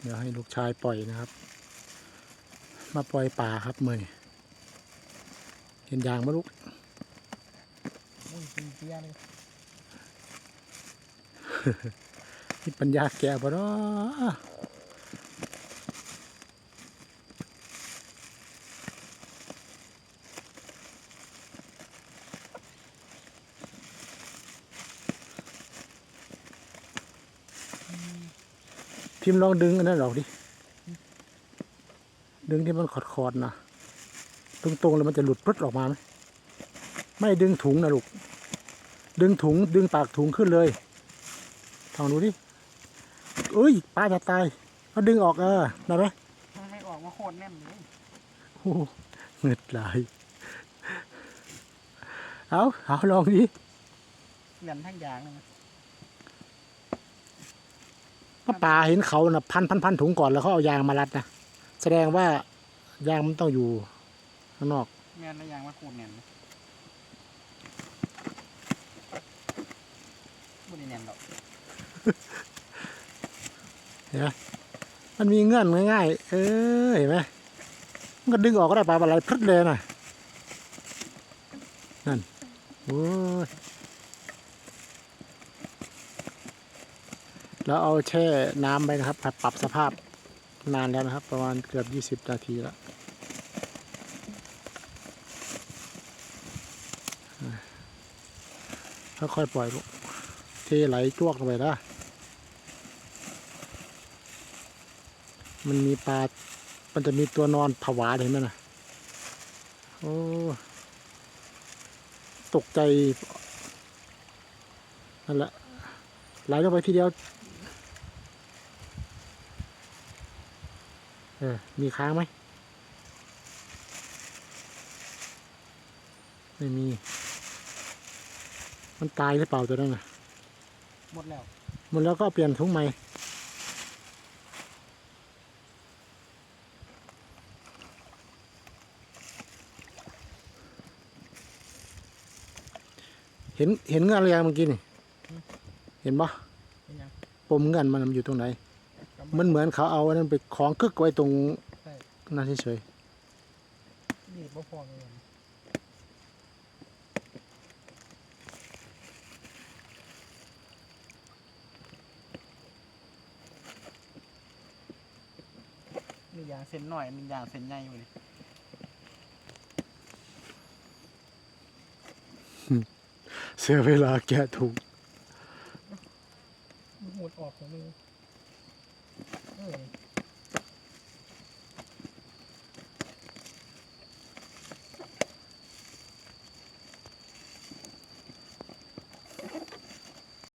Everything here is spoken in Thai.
เดี๋ยวให้ลูกชายปล่อยนะครับ มาปล่อยป่าครับมือนี้เห็นยางมาลูกอุ้ยปีเตี้ยเลยมีปัญญาแก่บ่เนาะ พิมพ์ลองดึงอันนั้นออกดิ ดึงที่มันขอดๆนะตรงๆแล้วมันจะหลุดพรึดออกมาไหมไม่ดึงถุงนะลูก ดึงถุงดึงปากถุงขึ้นเลยลองดูดิเอ้ยปลาจะตายเอาดึงออกเออได้ไหมมันไม่ออกมาโคตรแน่นเลยโอ้โหเหงืดไหลายเอาเอาลองดิเหลี่ยมทั้งยางเลย นะก็ปลาเห็นเขาน่ะพันพันพันถุงก่อนแล้วเขาเอายางมารัดนะแสดงว่ายางมันต้องอยู่ข้างนอกแม่นแล้วยางมาโคตรแน่นเลยบ่ได้แน่นหรอกมันมีเงื่อนง่ายๆเออเห็นไหมมันก็ดึงออกก็ได้ปลาอะไรพรึดเลยน่ะนั่นโอ้ย แล้วเอาแช่น้ำไปนะครับปรับสภาพนานแล้วนะครับ ประมาณเกือบยี่สิบนาทีแล้วค่อยๆปล่อยลูกเทไหลจวกลงไปนะมันมีปลา มันจะมีตัวนอนผวาเห็นไหมนะโอ้ตกใจนั่นแหละไหลลงไปทีเดียว ออมีค้างไหม ไม่มี มันตายหรือเปล่าตัวนั้นน่ะ หมดแล้ว หมดแล้วก็เปลี่ยนถุงใหม่ เห็นเห็นเงื่อนอะไรยังเมื่อกี้นี่ เห็นปะเป็นยัง ปมเงื่อนมันอยู่ตรงไหนก็ มันเหมือนเขาเอาอันนั้นไปคล้องกึกไว้ตรงใช่นั้นเฉยนี่บ่พอเลยมียางเส้นหน่อยมียางเส้นใหญ่อยู่เลยๆเสียเวลาแกะถุงมันหมดออกของมือเออ